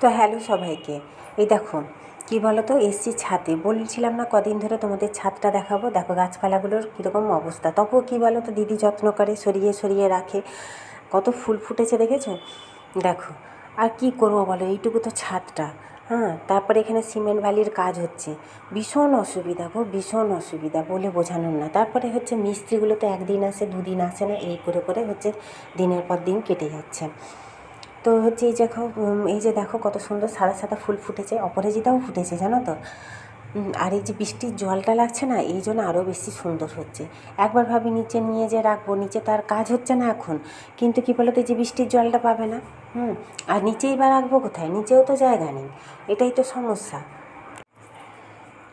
তো হ্যালো সবাইকে। এই দেখো, কী বলো তো এসছি ছাদে। বলছিলাম না কদিন ধরে তোমাদের ছাদটা দেখাবো। দেখো গাছপালাগুলোর কীরকম অবস্থা। তবুও কী বলো তো দিদি যত্ন করে সরিয়ে সরিয়ে রাখে। কত ফুল ফুটেছে দেখেছ? দেখো, আর কি করব বলো, এইটুকু তো ছাদটা। হ্যাঁ তারপরে এখানে সিমেন্ট বালির কাজ হচ্ছে। ভীষণ অসুবিধা গো, ভীষণ অসুবিধা বলে বোঝানোর না। তারপরে হচ্ছে মিস্ত্রিগুলো তো একদিন আসে, দুদিন আসে না, এই করে করে হচ্ছে দিনের পর দিন কেটে যাচ্ছে। তো হচ্ছে এই দেখো এই যে দেখো কত সুন্দর সাদা সাদা ফুল ফুটেছে, অপরাজিতাও ফুটেছে, জানো তো? আর এই যে বৃষ্টির জলটা লাগছে না, এই জন্য আরও বেশি সুন্দর হচ্ছে। একবার ভাবি নিচে নিয়ে যে রাখব, নিচে তার কাজ হচ্ছে না এখন। কিন্তু কী বলতো যে বৃষ্টির জলটা পাবে না, হুম? আর নিচেই বা রাখব কোথায়? নিচেও তো জায়গা নেই। এটাই তো সমস্যা।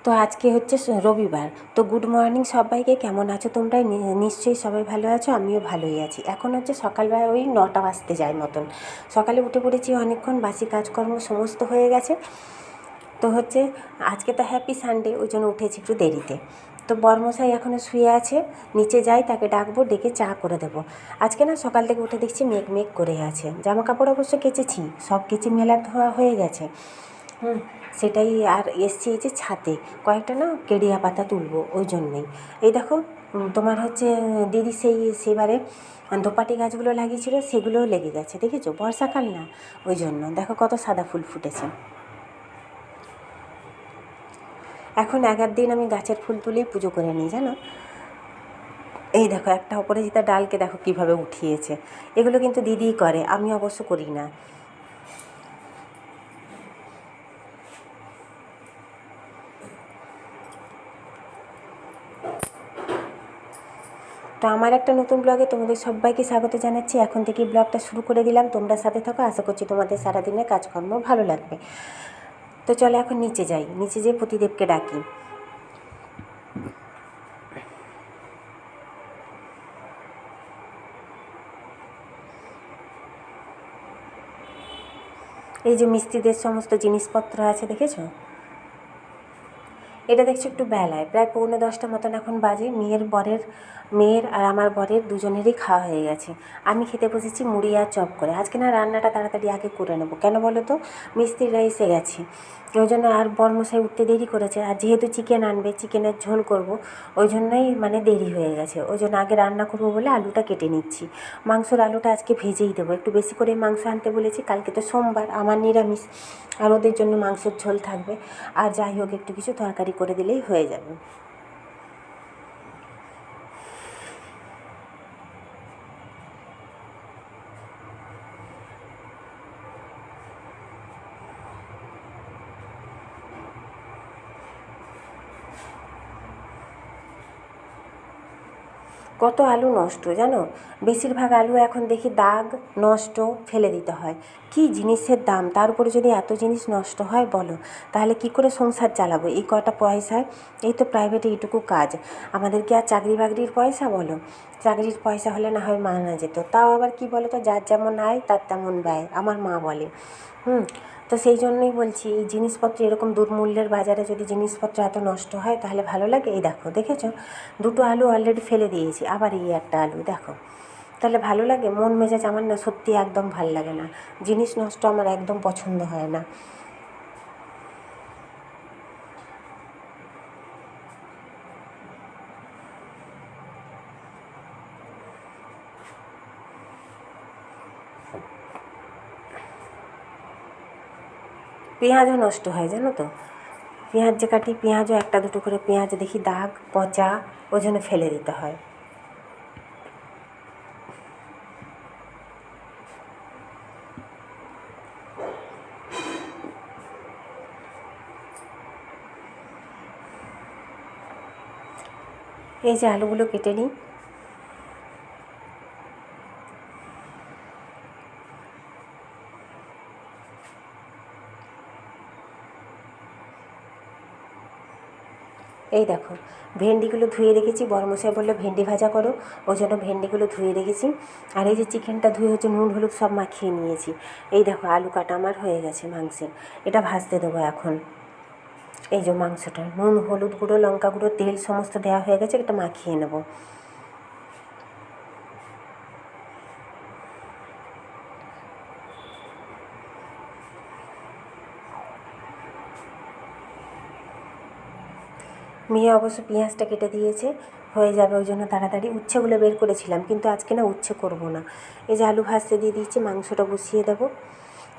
তো আজকে হচ্ছে রবিবার। তো গুড মর্নিং সবাইকে, কেমন আছো তোমরা? নিশ্চয়ই সবাই ভালো আছো, আমিও ভালোই আছি। এখন হচ্ছে সকালবেলা ওই নটা বাজতে যায় মতন। সকালে উঠে পড়েছি অনেকক্ষণ, বাসি কাজকর্ম সমস্ত হয়ে গেছে। তো হচ্ছে আজকে তো হ্যাপি সানডে ওই জন্য উঠেছি একটু দেরিতে। তো বর্মশাই এখনও শুয়ে আছে, নিচে যাই, তাকে ডাকবো, ডেকে চা করে দেবো। আজকে না সকাল থেকে উঠে দেখছি মেঘ মেঘ করে আছে। জামা কাপড় অবশ্য কেচেছি, সব কেচে মেলা ধোয়া হয়ে গেছে। হুম সেটাই আর এসছি এই যে ছাতে। কয়েকটা না কেডিয়া পাতা তুলবো, ওই জন্যেই। এই দেখো তোমার হচ্ছে দিদি সেই, সেবারে দোপাটি গাছগুলো লাগিয়েছিল, সেগুলোও লেগে গেছে, দেখেছ? বর্ষাকাল না, ওই জন্য। দেখো কত সাদা ফুল ফুটেছে। এখন এগার দিন আমি গাছের ফুল তুলেই পুজো করে নিই, জানো? এই দেখো, একটা অপরাজিতা ডালকে দেখো কীভাবে উঠিয়েছে। এগুলো কিন্তু দিদিই করে, আমি অবশ্য করি না। তো আমার একটা নতুন ব্লগে তোমাদের সবাইকে স্বাগত জানাচ্ছি। এখন থেকে ব্লগটা শুরু করে দিলাম। তোমরা সাথে থাকো। আশা করছি তোমাদের সারাদিনের কাজকর্ম ভালো লাগবে। তো চলো এখন নিচে যাই। নিচে যেয়ে প্রতিদেবকে ডাকি। এই যে মিস্ত্রিদের সমস্ত জিনিসপত্র আছে, দেখেছ? এটা দেখছি একটু বেলায়। প্রায় পৌনে দশটা মতন এখন বাজে। মেয়ের বরের, মেয়ের আর আমার বরের দুজনেরই খাওয়া হয়ে গেছে। আমি খেতে বসেছি মুড়ি আর চপ করে। আজকে না রান্নাটা তাড়াতাড়ি আগে করে নেব। কেন বলো তো? মিস্ত্রিরা এসে গেছে। ওই জন্য আর বরমশাই উঠতে দেরি করেছে। আর যেহেতু চিকেন আনবে, চিকেনের ঝোল করব, ওই জন্যই মানে দেরি হয়ে গেছে। ওই জন্য আগে রান্না করব বলে আলুটা কেটে নিচ্ছি। মাংসর আলুটা আজকে ভেজেই দেবো। একটু বেশি করে মাংস আনতে বলেছি। কালকে তো সোমবার। আমার নিরামিষ। আর ওদের জন্য মাংসের ঝোল থাকবে। আর যাই হোক, একটু কিছু তরকারি করে দিলেই হয়ে যাবে। কত আলু নষ্ট, জানো? বেশিরভাগ আলু এখন দেখি দাগ, নষ্ট, ফেলে দিতে হয়। কি জিনিসের দাম? তার উপরে যদি এত জিনিস নষ্ট হয়, বলো। তাহলে কি করে সংসার চালাবো? এই কটা পয়সায় এই তো প্রাইভেটে এইটুকু কাজ। আমাদের কি আর চাকরি বাকরির পয়সা, বলো? চাকরির পয়সা হলে না হয় মানা যেত। তাও আবার কি বলো তো যার যেমন আয়, তার তেমন ব্যয়। আমার মা বলে। হুম? তো সেই জন্যই বলছি, এই জিনিসপত্র এরকম দুর্মূল্যের বাজারে যদি জিনিসপত্র এত নষ্ট হয়, তাহলে ভালো লাগে। এই দেখো, দেখেছ? দুটো আলু অলরেডি ফেলে দিয়েছি, আবার এই একটা আলু, দেখো। তাহলে ভালো লাগে? মন মেজাজ আমার না সত্যি একদম ভালো লাগে না। জিনিস নষ্ট আমার একদম পছন্দ হয় না। পেঁয়াজও নষ্ট হয়, জানো তো? পেঁয়াজ যে কাটি, পেঁয়াজও একটা দুটো করে পেঁয়াজ দেখি দাগ, পচা ওই জন্য ফেলে দিতে হয়। এই যে আলুগুলো কেটে নিই। এই দেখো, ভেন্ডিগুলো ধুয়ে রেখেছি, বড়মশাই বলল, ভেন্ডি ভাজা করো। ওই জন্য ভেন্ডিগুলো ধুয়ে রেখেছি। আর এই যে চিকেনটা ধুয়ে হচ্ছে নুন, হলুদ সব মাখিয়ে নিয়েছি। এই দেখো, আলু কাটা আমার হয়ে গেছে মাংসের। এটা ভাজতে দেবো এখন। এই যে মাংসটা, নুন, হলুদ গুঁড়ো, লঙ্কা গুঁড়ো, তেল সমস্ত দেওয়া হয়ে গেছে, এটা মাখিয়ে নেব। মেয়ে অবশ্য পেঁয়াজটা কেটে দিয়েছে হয়ে যাবে ওই জন্য তাড়াতাড়ি উচ্ছেগুলো বের করেছিলাম কিন্তু আজকে না উচ্ছে করব না। এই যে আলু ভাজতে দিয়ে দিয়েছি মাংসটা বসিয়ে দেবো।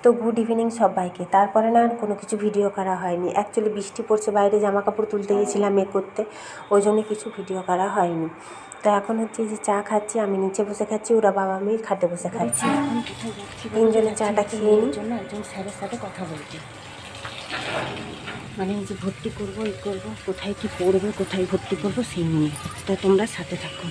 তো গুড ইভিনিং সবাইকে। তারপরে না আর কোনো কিছু ভিডিও করা হয়নি। অ্যাকচুয়ালি বৃষ্টি পড়ছে বাইরে জামা কাপড় তুলতে গেছিলাম এ করতে ওই জন্য কিছু ভিডিও করা হয়নি। তো এখন হচ্ছে যে চা খাচ্ছি আমি নিচে বসে খাচ্ছি ওরা বাবা মেয়ে খাটে বসে খাচ্ছি। তিনজনে চাটা খেয়ে নিই। জন্য একজন স্যারের সাথে কথা বলতে মানে যে ভর্তি করব এই করব, কোথায় কি পড়বে, কোথায় ভর্তি করব, সেই নিয়ে। তা তোমরা সাথে থাকো।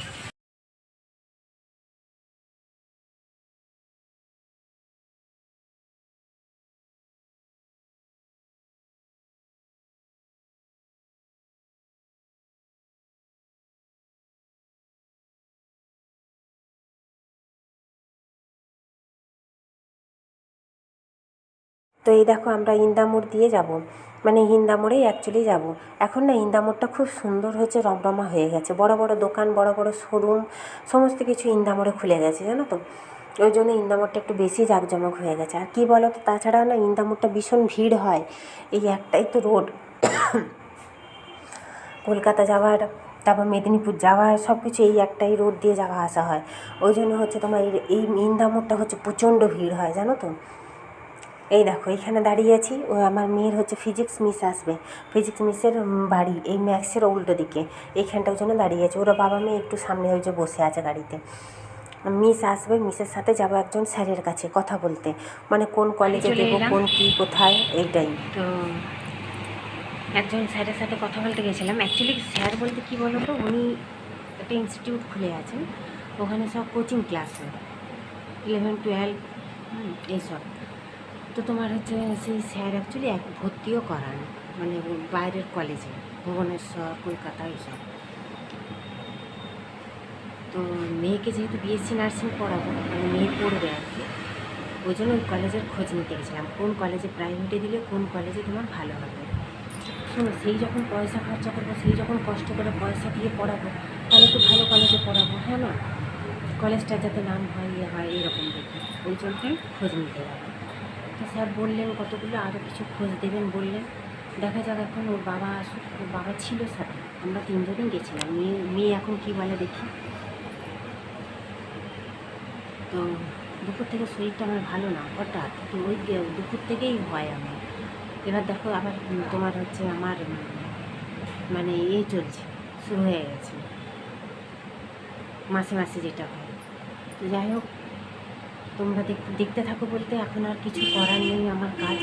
তো এই দেখো, আমরা ইন্দামোড় দিয়ে যাব। মানে ইন্দামোড়েই অ্যাকচুয়ালি যাব। এখন না ইন্দামোড়টা খুব সুন্দর হয়েছে, রমরমা হয়ে গেছে। বড় বড় দোকান, বড় বড় শোরুম সমস্ত কিছু ইন্দামোড়ে খুলে গেছে, জানো তো? ওই জন্য ইন্দামোড়টা একটু বেশি জাঁকজমক হয়ে গেছে। আর কী বলো তো তাছাড়াও না ইন্দামোড়টা ভীষণ ভিড় হয়। এই একটাই তো রোড কলকাতা যাওয়ার, তারপর মেদিনীপুর যাওয়ার সব কিছু এই একটাই রোড দিয়ে যাওয়া আসা হয়। ওই জন্য হচ্ছে তোমার এই ইন্দামোড়টা হচ্ছে প্রচণ্ড ভিড় হয়, জানো তো? এই দেখো এখানে দাঁড়িয়ে আছি। ও আমার মেয়ের হচ্ছে ফিজিক্স মিস আসবে। ফিজিক্স মিসের বাড়ি এই ম্যাক্সের উল্টো দিকে। এইখানটার জন্য দাঁড়িয়ে আছে। ওরা বাবা মেয়ে একটু সামনে ওই যে বসে আছে গাড়িতে। মিস আসবে মিসের সাথে যাব একজন স্যারের কাছে কথা বলতে। মানে কোন কলেজে দেবো কোন কী কোথায় এইটাই। তো একজন স্যারের সাথে কথা বলতে গেছিলাম। অ্যাকচুয়ালি স্যার বলতে কি বলো তো উনি একটা ইনস্টিটিউট খুলে আছেন। ওখানে সব কোচিং ক্লাস হয়। ইলেভেন টুয়েলভ এইসব তো তোমার হচ্ছে সেই স্যার অ্যাকচুয়ালি এক ভর্তিও করান মানে বাইরের কলেজে ভুবনেশ্বর, কলকাতা এইসব। তো মেয়েকে যেহেতু বিএসসি নার্সিং পড়াবো মানে মেয়ে পড়বে আর কি, ওই জন্য ওই কলেজের খোঁজ নিতে গেছিলাম, কোন কলেজে প্রাইভেটে দিলে কোন কলেজে তোমার ভালো হবে। শোনো সেই যখন পয়সা খরচা করব, সেই যখন কষ্ট করে পয়সা দিয়ে পড়াবো, তাহলে একটু ভালো কলেজে পড়াবো হ্যাঁ না? কলেজটা যাতে নাম হয় ইয়ে হয়, এরকম দেখি, ওই জন্যই খোঁজ নিতে যাব স্যার বললেন, কতগুলো আরও কিছু খোঁজ দেবেন? বললেন, দেখা যাক এখন ওর বাবা আসুক, ওর বাবা ছিল সাথে আমরা তিনজনই গেছিলাম। মেয়ে মেয়ে এখন কী বলে দেখি? তো দুপুর থেকে শরীরটা আমার ভালো না, হঠাৎ। তো ওই দুপুর থেকেই হয় আমার। এবার দেখো আবার তোমার হচ্ছে আমার মানে এই চলছে, শুরু হয়ে গেছে। মাসে মাসে যেটা হয়। তো যাই হোক তোমরা দেখতে দেখতে থাকো বলতে এখন আর কিছু করার নেই আমার কাজ।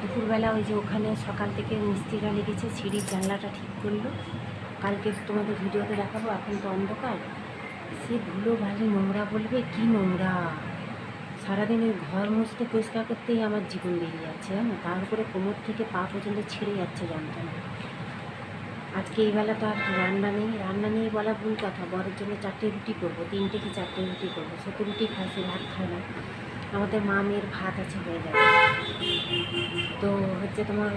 দুপুরবেলা ওই যে ওখানে সকাল থেকে মিস্ত্রিরা লেগেছে, সিঁড়ির জানলাটা ঠিক করল। কালকে তোমাদের ভিডিওতে দেখাবো, এখন তো অন্ধকার। সে ধুলো বালি নোংরা বলবে, কি নোংরা? সারাদিন ওই ঘর মুছতে পরিষ্কার করতেই আমার জীবন বেরিয়ে যাচ্ছে, জানো? তার উপরে কোমর থেকে পা পর্যন্ত ছিঁড়ে যাচ্ছে যন্ত্রণা। আজকে এই আর রান্না নেই। রান্না নেই বলা ভুল কথা। বরের জন্য চারটে রুটি করব, তিনটে কি চারটে রুটি করব? সে তো রুটি সে, ভাত খায় না। আমাদের মা মেয়ের ভাত আছে হয়ে যাবে তো হচ্ছে তোমার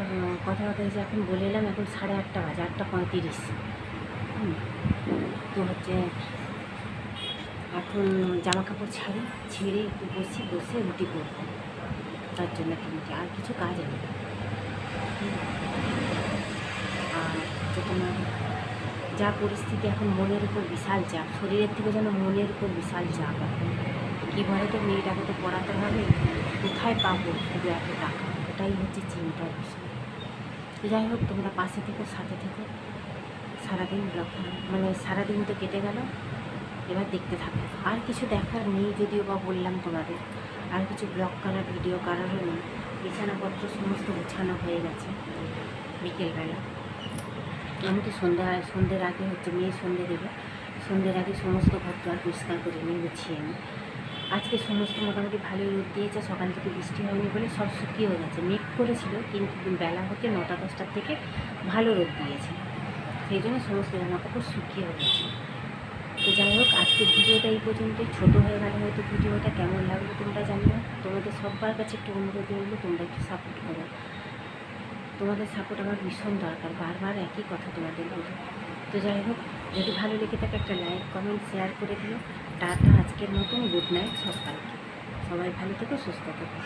কথা কথা হচ্ছে এখন বলে এলাম, এখন সাড়ে আটটা বাজে, আটটা পঁয়ত্রিশ। তো হচ্ছে, এখন জামা কাপড় ছাড়ি, ছিঁড়ে একটু বসি, বসে রুটি করব। তার জন্য কিনতে আর কিছু কাজ নেই। তোমার যা পরিস্থিতি এখন মনের উপর বিশাল চাপ, শরীরের থেকে যেন মনের উপর বিশাল চাপ এখন। কী বলে তো মেয়েটাকে তো পড়াতে হবে, কোথায় পাবো শুধু এত টাকা? ওটাই হচ্ছে চিন্তার বিষয়। তো যাই হোক, তোমরা পাশে থেকো, সাথে থেকো। সারাদিন মানে সারাদিন তো কেটে গেল, এবার দেখতে থাকো। আর কিছু দেখার নেই যদিও বা বললাম তোমাদের। আর কিছু ব্লগ করা, ভিডিও করারও নেই বিছানাপত্র সমস্ত গুছানো হয়ে গেছে। বিকেলবেলা। আমি তো সন্ধ্যা, সন্ধ্যের আগে হচ্ছে মেয়ে সন্ধ্যে দেবে। সন্ধ্যের আগে সমস্ত ঘর দ্বার পরিষ্কার করে নিয়ে গুছিয়ে নিই আজকে সমস্ত মোটামুটি ভালোই রোদ দিয়েছে, সকাল থেকে বৃষ্টি হয়নি বলে সব শুকিয়ে হয়ে গেছে। মেঘ করেছিল, কিন্তু বেলা হতে নটা, দশটার থেকে ভালো রোদ দিয়েছে। সেই জন্য সমস্ত জামাকাপড় শুকিয়ে হয়ে গেছে। তো যাই হোক, আজকের ভিডিওটা এই পর্যন্ত ছোটো হয়ে গেলে হয়তো ভিডিওটা কেমন লাগল তোমরা জানিও। তোমাদের সবার কাছে একটু অনুরোধ রইল, তোমরা একটু সাপোর্ট করো। তোমাদের সাপোর্ট আমার ভীষণ দরকার, বারবার একই কথা তোমাদের বলি। তো যাই হোক, যদি ভালো লেগে থাকে একটা লাইক কমেন্ট শেয়ার করে দিও। টাটা, আজকের মতন গুড নাইট সকালকে। সবাই ভালো থেকো, সুস্থ থেকো।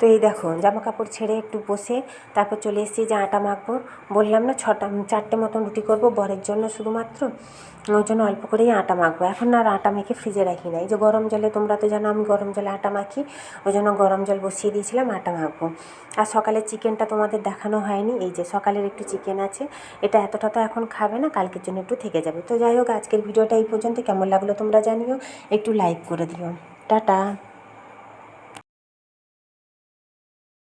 তো এই দেখো জামা কাপড় ছেড়ে একটু বসে তারপর চলে এসেছি যে আটা মাখবো। বললাম না, ছটা চারটে মতন রুটি করব, বরের জন্য শুধুমাত্র। ওই জন্য অল্প করেই আটা মাখবো। এখন আর আটা মেখে ফ্রিজে রাখি না। এই যে গরম জলে, তোমরা তো জানো আমি গরম জলে আটা মাখি, ওই জন্য গরম জল বসিয়ে দিয়েছিলাম, আটা মাখবো। আর সকালে চিকেনটা তোমাদের দেখানো হয়নি, এই যে সকালের একটু চিকেন আছে। এটা এতটা তো এখন খাবে না, কালকের জন্য একটু থেকে যাবে। তো যাই হোক, আজকের ভিডিওটা এই পর্যন্ত। কেমন লাগল তোমরা জানিও, একটু লাইক করে দিও। টাটা।